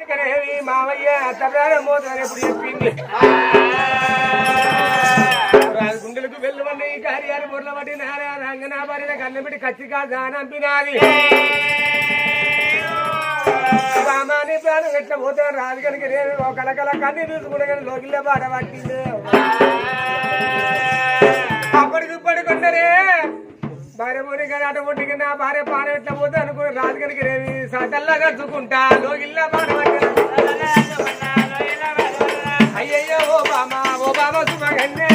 మావయ్య తబ్రాన మోతారు ఎప్పుడు చెప్పింది? గుండెలకు వెళ్ళమని ఈ కార్యాలు బుర్ల పట్టి నారా రంగనా భార్య కన్నబెట్టి కచ్చిగా దానంపినాది రామాని ప్రాణం ఎట్లా పోతాను రాజు కనుక నేను ఒక కలకల కన్నీ చూసుకుంటే కానీ లోకిల్లే బాట పట్టింది. అప్పటికి ఇప్పటికి భార్య పోనీ కానీ అటు పొట్టికి నా భార్య పానం ఎట్లా పోతే అనుకుని రాజు రేవి సదల్లా చూసుకుంటా లోకిల్లా బాట అయ్యయ్యో ఓ బామ ఓ బామ సుమగన్నే.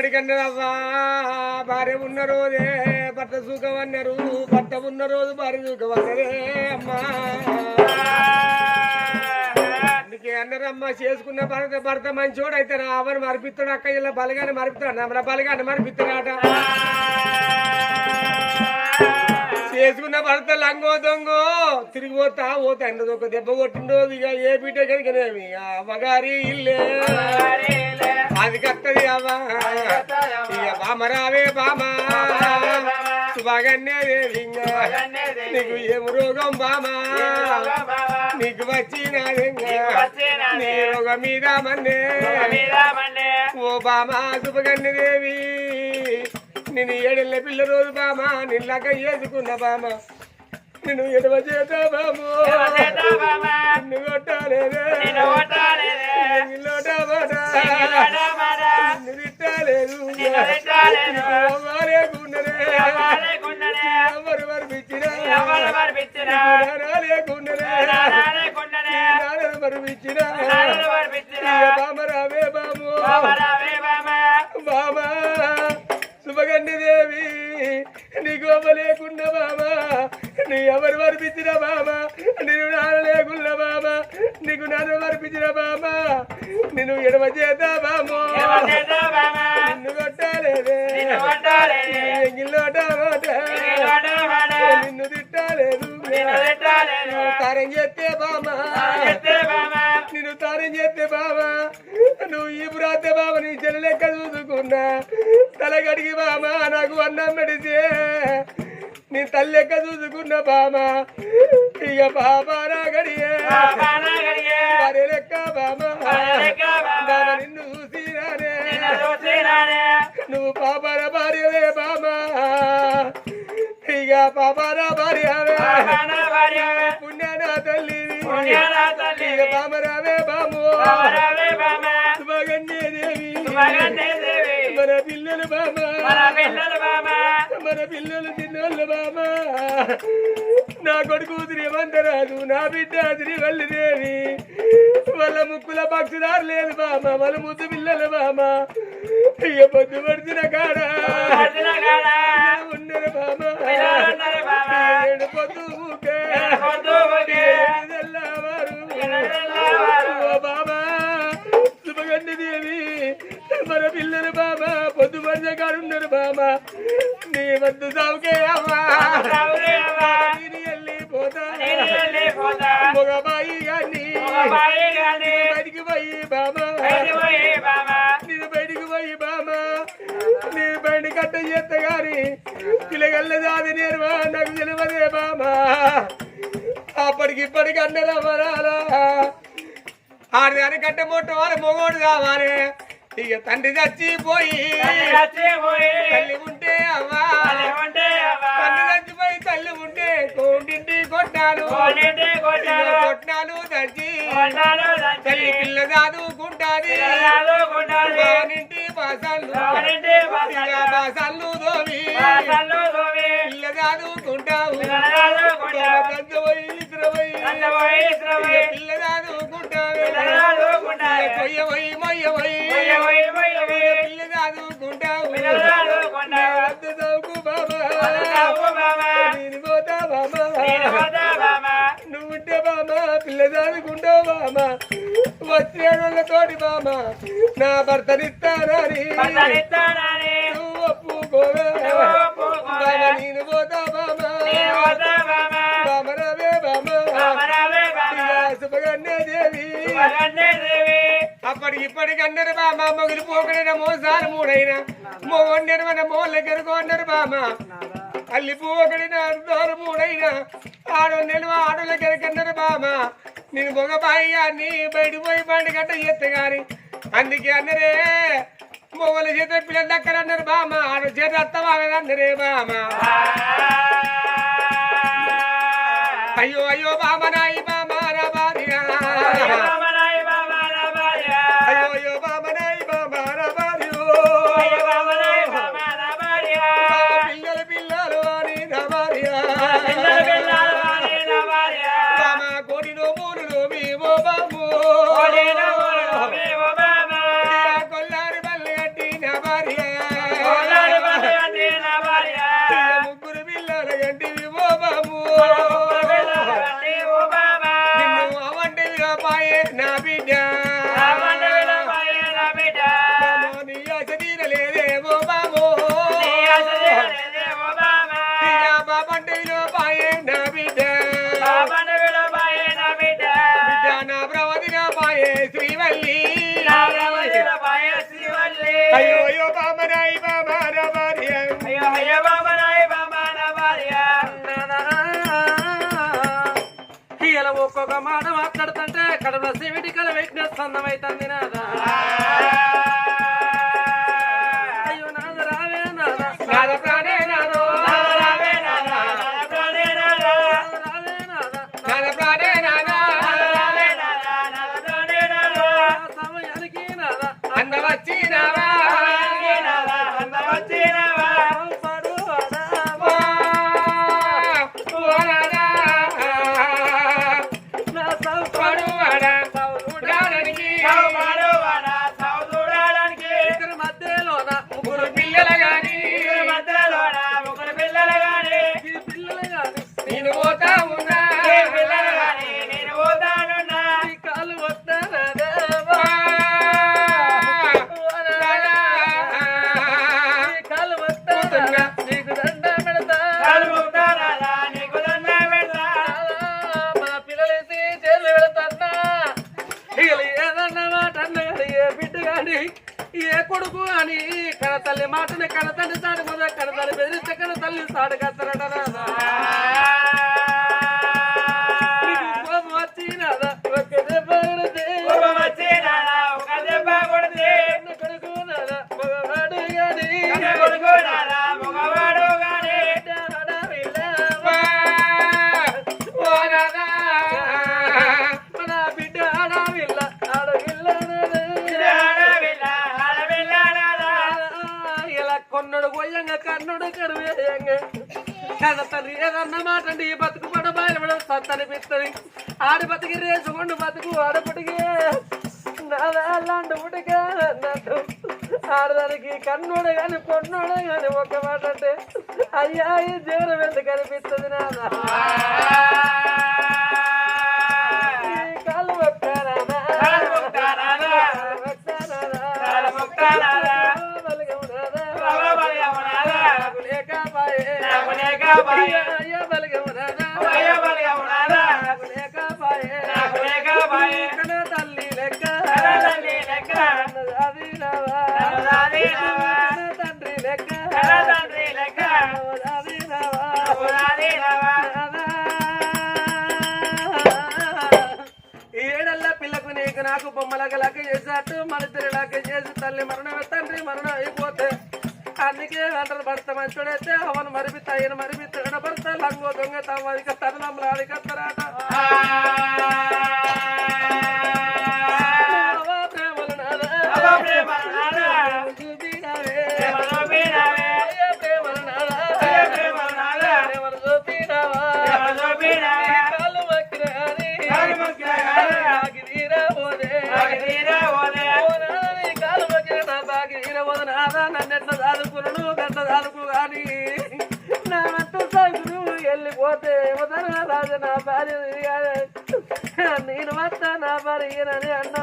అప్పటికి భార్య ఉన్న రోజే భర్త సుఖం అన్నారు. భర్త ఉన్న రోజు భార్య సుఖం అన్నదే అమ్మా. అందుకే అన్నారమ్మా చేసుకున్న భర్త భర్త మంచోడు అయితే రావని మరిపిస్తాడు అక్క ఇలా బలగానే మరిపిస్తాడు నా బలగాని మరిపిస్తాడట. చేసుకున్న భర్త లంగో దొంగో తిరిగి పోతా పోతా. ఎండ ఒక దెబ్బ కొట్టిండో ఇక ఏ పీట కనుకనేమి అమ్మగారి ఇల్లే. అది కత్తది అవ్వ బామరావే బామ రావే దేవింగ నీకు ఏం రోగం బామా నీకు వచ్చినది నీ రోగం మీద మన్నే ఓ బామా శుభగన్య దేవి నేను ఏడెళ్ళ పిల్ల రోజు బామా నిన్నక వేసుకున్న బామ నిన్ను ఎడవ చేత బాము. నిన్ను కొట్టాలేదే. నిన్నోట మాట నిన్ను తిట్టాలేదు. నీకు అవ్వాలే గుండెనే. ఎవరు మరిపించినా? నానాలే గుండెనే. నాన్నలు మరిపించినా. బామ. రావే బాము. బామా శుభగండి దేవి. నీకు అమ్మ లేకుండా బామా నీ ఎవరు మరిపించిన బామా నేను నాన్న లేకుండా బామా నీకు నాన్న మరిపించిన బామా నిన్ను ఎడమ చేత బాము. నిన్ను కొట్టాలేదే. నిన్ను తిట్టాలేదు. తారం చేస్తే బామా. నిన్ను తారం చేస్తే బామా. నువ్వు ఈ పురాతే బాబా నీ చెల్లి లెక్క చూసుకున్నా. తలగడిగి బామా నాకు అన్నం పెడితే నీ తల్లి లెక్క చూసుకున్న బామా. ఇక బాబా నా గడియే. భార్య లెక్క బామా. నిన్ను చూసినానే. నువ్వు పాపార భార్యవే బామా. ఇక పాపార భార్యవే. పుణ్యాన తల్లి ఇక బామరావే బాము. దేవి మన పిల్లలు బామా మన పిల్లలు తిన్నోళ్ళు బామా నా కొడుకు శ్రీమంతరాజు నా బిడ్డ శ్రీవల్లిదేవి వాళ్ళ ముక్కుల పక్షుదారు లేదు బామ వాళ్ళ ముద్దు పిల్లలు బామ ఇక పొద్దు తండ్రి చచ్చిపోయి. తల్లి ఉంటే అవ్వా. తండ్రి చచ్చిపోయి తల్లి ఉంటే కోటింటి కొట్టాను. కొట్టాలు చచ్చి. తల్లి పిల్ల దాదుకుంటాది. బాసాలు బాసాలు నువ్వుంటే బామా పిల్ల చదువుకుంటావు బామా వచ్చేవాళ్ళ తోటి బామా నా భర్తనిస్తానని. నువ్వు ఒప్పుకోవా. నేను పోతా బామా అప్పటికి ఇప్పటికి అన్నారు బామ్మ మొగిలి పోకడైన మోసాలు మూడైనా. మొగొండరు మన మోళ్ళ దగ్గరకు అన్నారు బామ్మ అల్లి పోకడిన అర్ధాలు మూడైనా. ఆడో నిల్వ ఆడోళ్ళ గరికన్నారు బామ్మ నేను మొగబాయి నీ బయటకు పోయి బండి గట్ట చేస్తే గాని. అందుకే అన్నరే మొగల చేత పిల్లలు దక్కర అన్నారు బామ్మ ఆడు చేత అత్తమాగదన్నరే బామ్మ అయ్యో అయ్యో బామ్మ నాయి మాట్లాడుతుంటే కడుపులో సివిటికల వీక్నెస్ సందమైతుంది నాదా. అయ్యో నాద రావే నాద. ప్రాణే ప్రాణే ప్రాణే అని ఏ కొడుకు అని కడతల్లి మాటని కడతల్లి సాడు కడతల్లి బెదిరిస్తే కడతల్లి సాడు కత్తరట కదతలు ఏదన్న మాట అండి ఈ బతుకు పడ బాయబడ సత్తని పిత్తని ఆడి బతికి రేసుకుండు బతుకు ఆడపటికి నాదాలాంటి ఉడికే అన్నట్టు. ఆడదానికి కన్నుడు కానీ పొన్నుడు కానీ ఒక మాట అంటే అయ్యా ఈ జీవనం ఎంత కనిపిస్తుంది నాదా? బొమ్మలగలాక చేసేట్టు మన తిరిగిలాక చేసి తల్లి మరణం తండ్రి మరణం అయిపోతే అందుకే అంటారు భర్త మంచుడైతే అవను మరిపి తయ్యను మరిపి తిరగడ భర్త లంగో దొంగ తమ అధిక తనలంలో అధికత్తరాట అని అన్న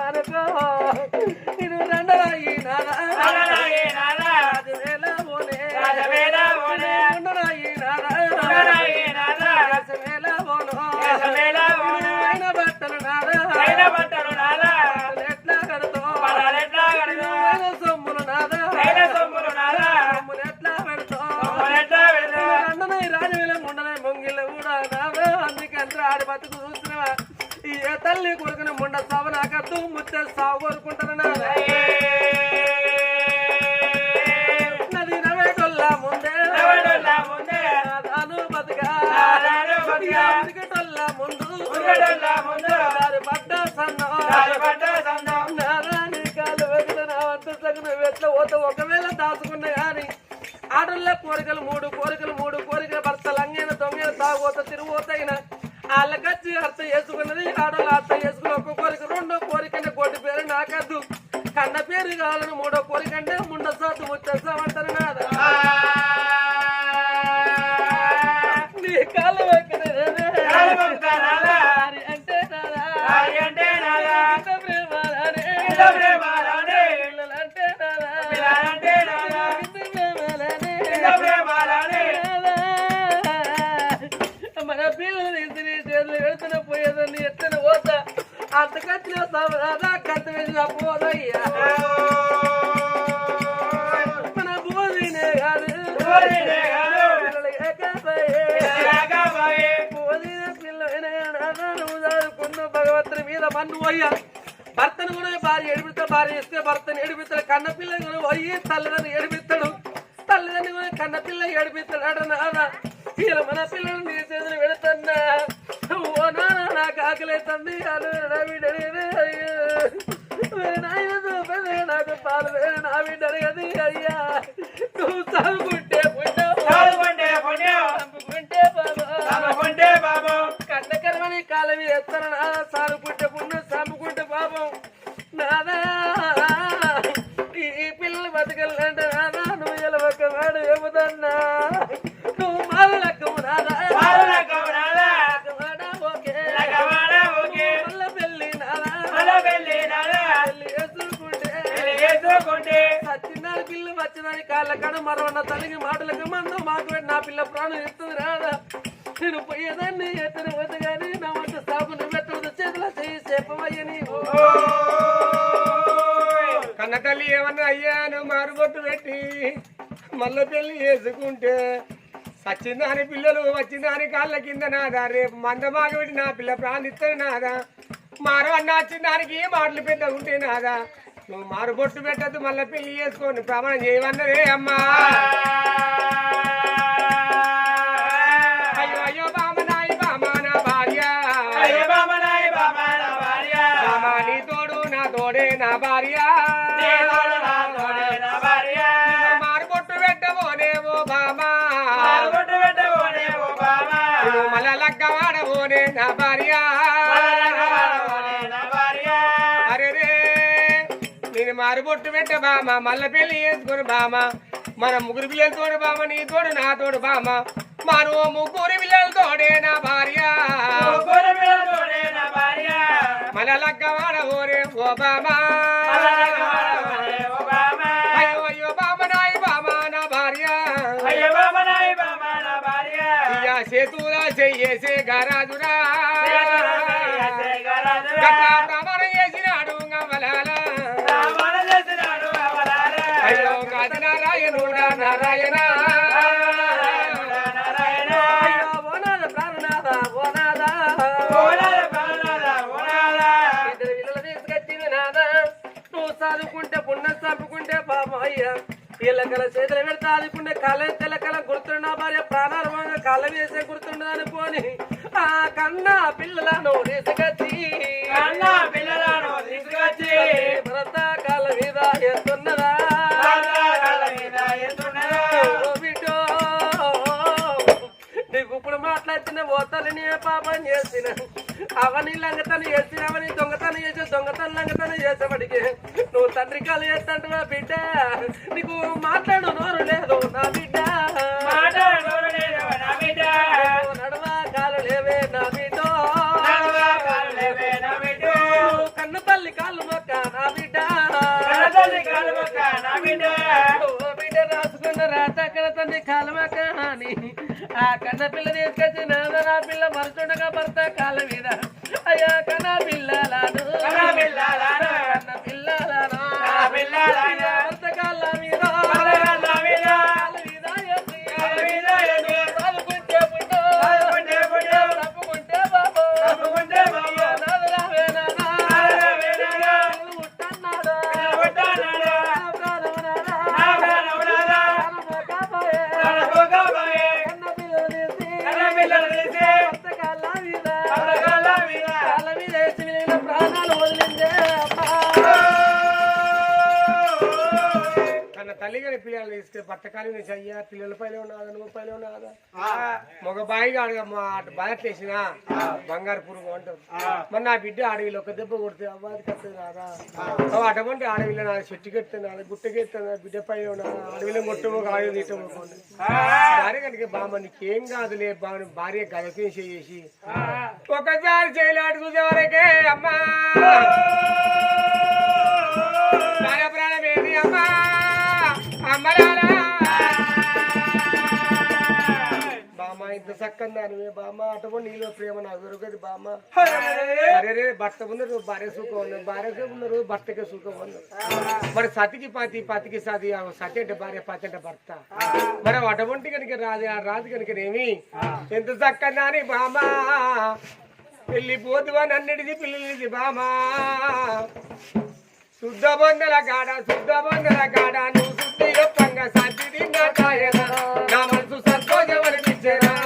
ఒకవేళ దాచుకున్నా కానీ ఆడళ్ళ కోరికలు మూడు కోరికలు మూడు కోరికలు భర్త లంగైన దొంగైన తాగోత తిరుగుతాయిన వాళ్ళకచ్చి అర్థం చేసుకున్నది ఆడోళ్ళు అర్థం చేసుకుని ఒక్క కోరిక రెండో కోరిక కోటి పేరు నాకద్దు. కన్న పేరు కావాలని మూడో కోరిక అంటే ముండ సాతు ముచ్చేస్తామంటారు మన్ను పోయ్యా భర్తను కూడా భార్య ఎడిపిస్తాడు భార్య ఇస్తే భర్తను ఎడిపిస్తాడు కన్నపిల్లని కూడా పోయి తల్లిదండ్రులు ఎడిపిస్తాడు తల్లిదండ్రులు కూడా కన్నపిల్ల ఎడిపిస్తాడు అడ మన పిల్లలు నీ చేతులు పెడుతున్నా ఓ నాన్న నాకు ఆకలిస్తుంది అను నా బిడ్డని అయ్యో నాకు పాలు వేరు నా బిడ్డని కదా అయ్యా నువ్వు చదువుకుంటే చదువుకుంటే. చదువుకుంటే బాబా. కండకరమని కాలం ఎత్తన కాళ్ళ మరో నా తల్లికి మాటలకు మందు మాకు నా పిల్ల ప్రాణం ఎత్తుంది రాదా నేను పోయేదాన్ని ఎత్తని పోతే కానీ నా వంట సాగు నువ్వెత్తదు పెట్టవద్దు చేతిలో చేయి చెప్పవయ్యని కన్న తల్లి ఏమన్నా అయ్యాను మారుబొట్టు పెట్టి మళ్ళీ పెళ్ళి చేసుకుంటే సచ్చిందాని పిల్లలు వచ్చిందాని కాళ్ళ కింద నాదా. రేపు మందమాగ పెట్టి నా పిల్ల ప్రాణిస్తే నాదా. మారు అన్న వచ్చిందానికి మాటలు పెద్ద ఉంటే నాదా. నువ్వు మారుబొట్టు పెట్టద్దు మళ్ళీ పెళ్ళి చేసుకొని ప్రమాణం చేయమన్నదే అమ్మా. పెట్ట బామ మళ్ళా పెళ్ళి చేసుకుని బామ. మన ముగ్గురు పిల్లలతోడు బామ నీ తోడు నా తోడు బామ మారు ముగ్గురు పిల్లలతోడే నా భార్య. ముగ్గురు పిల్లలతోనే నా భార్య. మళ్ళా లగ్గవాడబోనే ఓ బామా. పాలనకవాడబోనే ఓ బామా. అయ్యో అయ్యో బామ నాయి బామ నా భార్య. చేతులా చెయ్యేసే గరాజురా. అయ్యా. ఎల్లకల చేతులు పెడతా అనుకుంటే కళ్ళ తెల్లకల గుర్తుండ నా భార్య. ప్రాణార్భంగా కళ్ళ వేసే గుర్తుండదని పోని. ఆ కన్నా పిల్లలను తీసుకొచ్చి. కన్నా ఓతలని ఏ పాపం చేసిన? అవని లంగతనం చేసిన అవని దొంగతనం చేసి దొంగతనం లంగతనం చేసేవాడికి. నువ్వు తండ్రి కాలు చేస్తాంటున్నా బిడ్డ? నీకు మాట్లాడు నోరు లేదు నా బిడ్డ. నా. నడవా కాలు లేవే నా బిడ్డ. కాలు నా. కన్ను తల్లి మొక్క నా కాలు మొక్క నా బిడ్డ. ఓ బిడ్డ రాసుకున్న రాత కన్న తండ్రి కాలమక అని ఆ కన్న పిల్ల తీసుకొచ్చి నాన్న నా పిల్ల మరుచుండగా భర్త కాళ్ళ మీద. అడగ అటు బాధట్లేసిన బంగారు పురుగు అంటారు. మరి నా బిడ్డ అడవిలో ఒక దెబ్బ కొడితే అవ్వాలి కట్టదు రాదా అటువంటి అడవిలో నా చెట్టు కెత్తాను గుట్ట కెత్తాను బిడ్డ ఉన్నదా అడవిలో మొట్టమో కాయలు తీయటం భార్య కనుక బామ్మ నీకేం కాదులే బాగా భార్య గదకేం చేసి ఒకసారి చేయలాడు చూసే వరకే అమ్మా! ప్రాణం ఏది అమ్మా? అమ్మలారా! బామ్మ ఇంత చక్కని బామ్మ అటువంటి నీలో ప్రేమ నాకు దొరకదు బామ్మ. అరే రే భర్త ముందు నువ్వు భార్య సుఖం ఉన్నావు భార్యకే ఉన్నారు భర్తకే సుఖం ఉన్నావు మరి సతికి పతి పతికి సతి సతి అంటే భార్య పతి అంటే భర్త. మరి అటువంటి కనుక రాదు ఆ రాదు కనుకనేమి ఎంత చక్కని బామ్మ. వెళ్ళిపోతువా నన్నిటిది పిల్లలది బామా శుద్ధ బంధల కాడ శుద్ధ బంధల కాడ నువ్వు శుద్ధి సత్తి తిన్నాయన నా ಜನ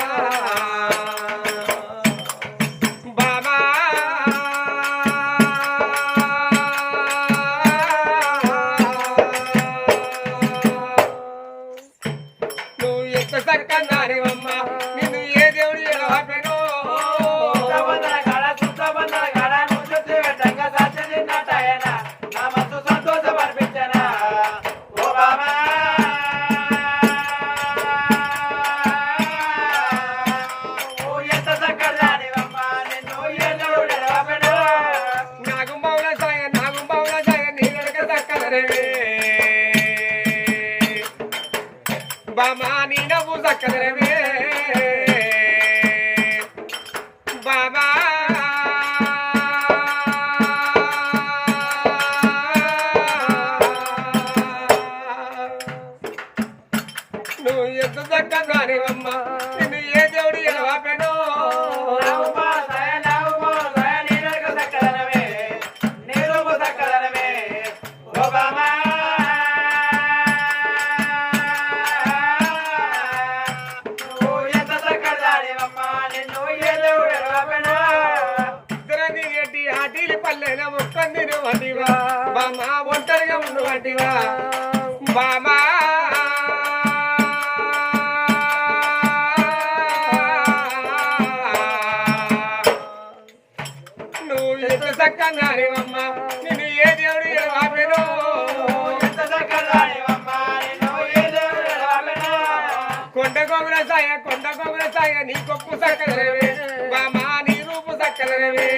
కొండ గోగుల సాయ కొండ గోగుల సాయ నీ కొప్పు సక్కలరవే బామా నీ రూపు సక్కలరవే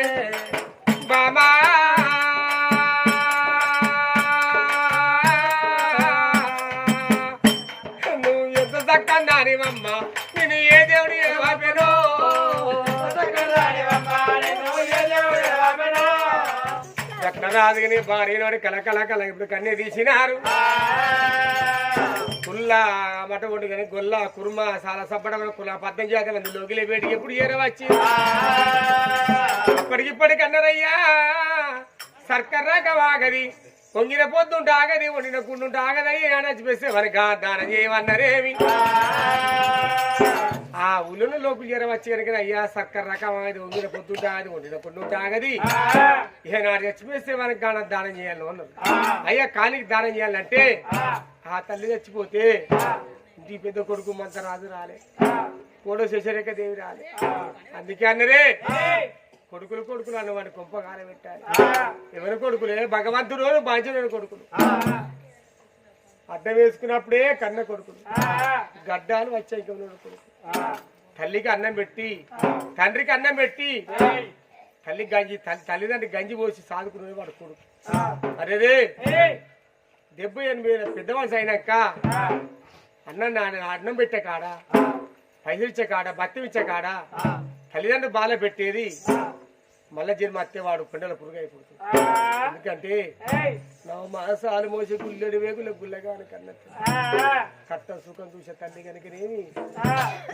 బామా నువ్వు ఎంత చక్కన్నారివమ్మ నేను ఏ దేవుడు ఎడవాపెనో చక్కదానివమ్మా, నిన్ను ఏ దేవుడు రత్నరాజుని భార్య కలకల కల ఇప్పుడు కన్నీ తీసినారు కుల్ల మట ఒడ్డు కానీ గొల్ల కుర్మ చాలా సప్పడం కుల పద్దం చేత మంది లోకిలే వేటికి ఎప్పుడు ఏరవచ్చి అప్పటికిప్పటికి అన్నారయ్యా. సర్కర్ రాక వాగది పొంగిన పొద్దుంటే ఆగది వండిన కుండుంటే ఆగదయ్యా. అనొచ్చి పెస్తే మనకి దానం చేయమన్నారేమి? ఆ ఉల్లును లోపు జ్వరం వచ్చి కనుక అయ్యా సక్కర రకం అది వంగిన పొద్దుంటే ఆగది వండిన కుండుంటే ఆగది ఇక నాడు చచ్చిపోతే మనకి గాన దానం చేయాలి అన్నారు. అయ్యా కానికి దానం చేయాలంటే ఆ. తల్లి చచ్చిపోతే ఇంటి పెద్ద కొడుకు మంతరాజు రాలే. కోడో శశరేఖ దేవి రాలే. అందుకే అన్నరే కొడుకులు కొడుకులు అన్నవాడిని కొంప కాలం పెట్టాలి. ఎవరి కొడుకులే? భగవంతుడు బాధ్యుడు కొడుకులు. అడ్డం వేసుకున్నప్పుడే కన్న కొడుకులు. గడ్డాలు వచ్చాయి కన్నోడు కొడుకు. తల్లికి అన్నం పెట్టి తండ్రికి అన్నం పెట్టి తల్లికి గంజి తల్లిదండ్రి గంజి పోసి సాదుకునే వాడు కొడుకు అరేదే డెబ్బై ఎనిమిది వేల పెద్ద మనిషి అయినాక అన్నం అన్నం పెట్టే కాడ పైసలు ఇచ్చే కాడ బత్తం ఇచ్చే కాడ తల్లిదండ్రులు బాల పెట్టేది మళ్ళా జన్మ అత్తేవాడు పిండల పురుగు అయిపోతుంది. ఎందుకంటే నవ మాసాలు మోసి గుల్లెడు వేగుల గుల్లగాని కన్నట్టు. కట్ట సుఖం చూసే తల్లి కనుకనేమి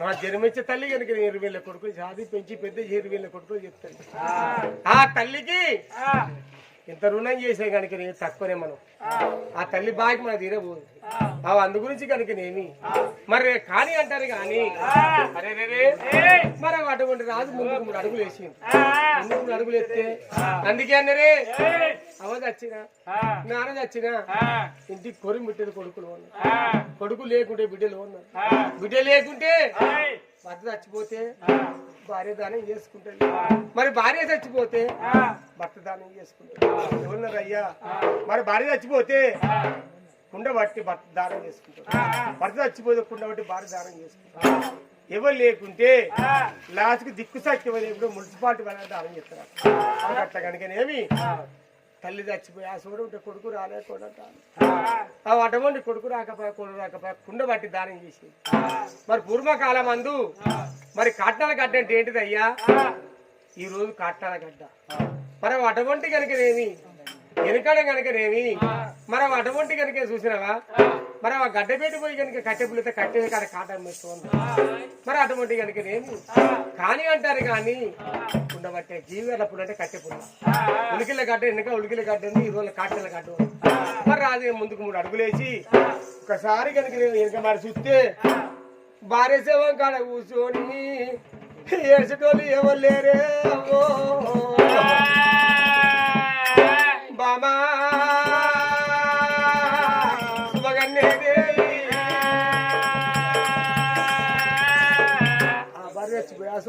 నా జన్మించే తల్లి కనుక ఇరవై వేల కొడుకులు సాది పెంచి పెద్ద ఇరవై వేల కొడుకులు చెప్తాడు. ఆ. తల్లికి ఇంత రుణం చేసే కనుక నేను తక్కువనే మనం. ఆ. తల్లి బాకి మన తీరబోదు ఆ. అందు గురించి కనుకనేమి మరి కానీ అంటారు కానీ. మరి అటువంటి రాజు ముందుకు మూడు అడుగులు వేసింది ముందుకు మూడు అడుగులు ఎత్తే అందుకే అన్నరే అవ చచ్చినా నాన్న చచ్చినా ఇంటికి కొరి ముట్టేది కొడుకులు ఉన్నారు. కొడుకు లేకుంటే బిడ్డలు ఉన్నారు. బిడ్డ లేకుంటే భర్త చచ్చిపోతే భార్య దానం చేసుకుంటుంది. మరి భార్య చచ్చిపోతే? భర్త దానం చేసుకుంటాడు ఎవరున్నారు అయ్యా మరి భార్య చచ్చిపోతే? కుండ బట్టి భర్త దానం చేసుకుంటాడు భర్త చచ్చిపోతే కుండ బట్టి భార్య దానం చేసుకుంటాడు ఎవరు లేకుంటే లాస్ట్కి దిక్కు సత్యం లేకుండా మున్సిపాలిటీ వాళ్ళ దానం చేస్తారు. అట్లా కనుకనేమి తల్లి చచ్చిపోయి ఆ సోడు ఉంటే కొడుకు రాలే కూడా ఆ. అటువంటి కొడుకు రాకపోయా కొడుకు రాకపోయా కుండ బట్టి దానం చేసి మరి పూర్వకాలం అందు మరి కాట్నాల గడ్డ అంటే ఏంటిది అయ్యా? ఈ రోజు కాట్నాల గడ్డ. మరి అటువంటి కనుకనేమి వెనకడ కనుకనేమి మరి అటువంటి కనుక చూసినావా? మరి ఆ గడ్డపేట పోయి కనుక కట్టెపులతో కట్టె కాడ కాటం వేస్తుంది మరి అటువంటి కనుకనేమి కానీ అంటారు కానీ ఉండబట్టే జీవితప్పుడు అంటే కట్టెపుల్ల ఉలికిల గడ్డ వెనక ఉలికిల గడ్డ ఉంది ఈ రోజుల కాటెల గడ్డ. మరి రాజు ముందుకు మూడు అడుగులేసి ఒకసారి కనుక నేను వెనక మరి చూస్తే భార్య సేవం కాడ కూర్చొని ఏడ్చేటోళ్ళు ఎవరు లేరే. బామా.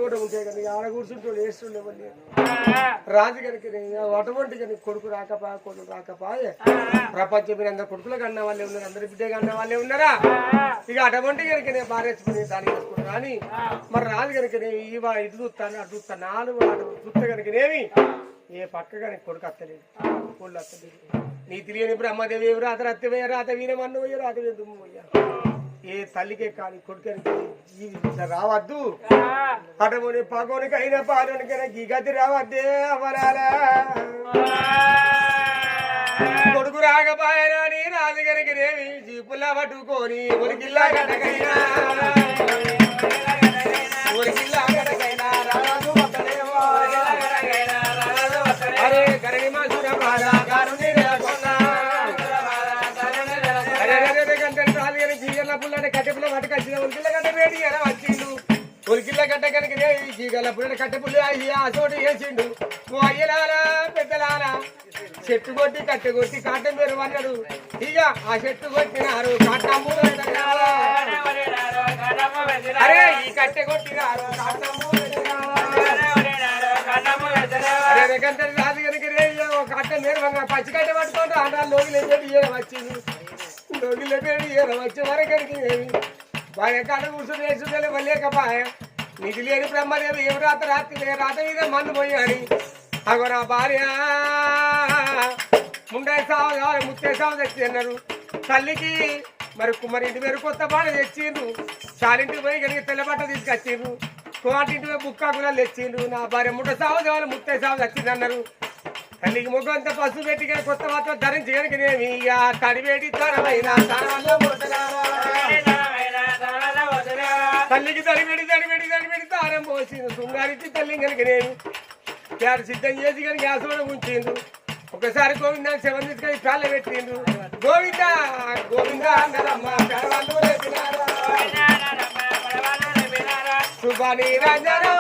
కూడా ఉంటాయి కానీ ఆడ కూర్చుంటూ ఏడుస్తుండే రాజు కనుక అటువంటి కనుక కొడుకు రాకపా కొడుకు రాకపాయే ప్రపంచం మీద అందరు కొడుకులకు అన్న వాళ్ళే ఉన్నారు అందరి బిడ్డగా అన్న వాళ్ళే ఉన్నారా? ఇక అటువంటి కనుక నేను భార్య దాన్ని చేసుకున్నాను కానీ మరి రాజు కనుక నేను ఈ వా- ఇటు చూస్తాను అటు చూస్తాను నాలుగు వాడు చూస్తే కనుకనేమి ఏ పక్క కనుక కొడుకు అత్తలేదు. కోళ్ళు అత్తలేదు. నీ తెలియని బ్రహ్మదేవి ఎవరు రాత రత్తమయ్య రాత వీరమన్ను పోయి రాత దుమ్ము పోయ్యా ఏ తల్లికే కానీ కొడుకనికి ఈ రావద్దు. అటముని పగోనికైనా పాదోనికైనా ఈ గతి రావద్దే అవరాలా కొడుకు రాకపోయినా నీ రాజుగారికి రేవి జీపులా పట్టుకొని ఉరికిల్లా గడకైనా ఉరికిల్లా గడకైనా పుల్లని కట్టెపుల్ల పట్టుకొచ్చిన గడ్డ వేడి ఎర వచ్చిండు. ఉరికిల్ల గడ్డ కనుక గల పుల్ల కట్టెపుల్లి అయ్యి ఆ చోటు వేసిండు. ఓ అయ్యలారా పెద్దలారా చెట్టు కొట్టి కట్టె కొట్టి కాటం పేరు అన్నాడు. ఇక ఆ చెట్టు కొట్టినారు కాటము అరే ఈ కట్టె కొట్టినారు కాటము పెట్టినారు. అరే రేగంతరి రాజు కనుక రే కట్ట నేర్వంగా పచ్చి కట్టె పట్టుకుంటే అన్నా లోగిలే పెట్టి ఈయన వచ్చింది? లోగిలే పెట్టి ఈయన వచ్చే వరకరికి బాగా కాడ కూర్చొని వేసుకెళ్ళి వల్లేకపాయ. నీకు లేని బ్రహ్మదేవి ఏం రాత రాత్రి రాత మీద మన్ను పోయాని అగో నా భార్య. ముండే సావు కావాలి ముత్తే సావు తెచ్చి అన్నారు. తల్లికి మరి మరి ఇంటి మీద కొత్త బాడ తెచ్చిండ్రు. చాలింటికి పోయి కనుక తెల్లబట్ట తీసుకొచ్చిండ్రు. కోటింటి పోయి బుక్క కూడా తెచ్చిండ్రు. నా భార్య ముట్ట సావు కావాలి ముత్తే సావు తెచ్చింది అన్నారు. తల్లికి ముగ్గు అంతా పసుపు పెట్టి కొత్త మాత్రం ధరించి కనుక నేమి ఇక తడివేటి తరమైన తనవల్ల తల్లికి తడిపెడి తడిపెడి తడిపెడి తారం పోసిండు శృంగారించి తల్లి కనుక నేను. గ్యాస్ సిద్ధం చేసి కానీ గ్యాస్ కూడా ఉంచిండు ఒకసారి గోవింద శవం తీసుకొని కాళ్ళ పెట్టిండ్రు గోవింద గోవింద. శుభని రంజనం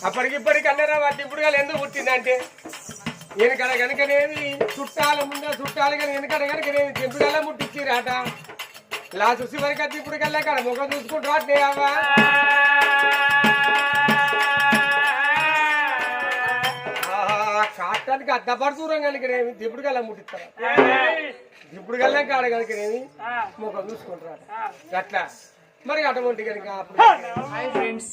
అప్పటికి ఇప్పటికి అన్నారా వాటి ఇప్పుడు కానీ ఎందుకు పుట్టిందంటే? వెనకడ కనుకనేది చుట్టాల ముందా చుట్టాలు కానీ వెనకడ కనుకనేది తెంపు ముట్టించిరాట లా చూసి వరకు అది ఇప్పుడు కల్లా కాడ ముఖం చూసుకుంటూ అట్నే అవ్వా? కాటానికి అద్దపడి దూరం కనుకనేమి దిప్పుడు కల్లా ముట్టిస్తారు? ఇప్పుడు కల్లా కాడ కనుకనేమి ముఖం చూసుకుంటారు? అట్లా. మరి అటువంటి కనుక అప్పుడు హాయ్ ఫ్రెండ్స్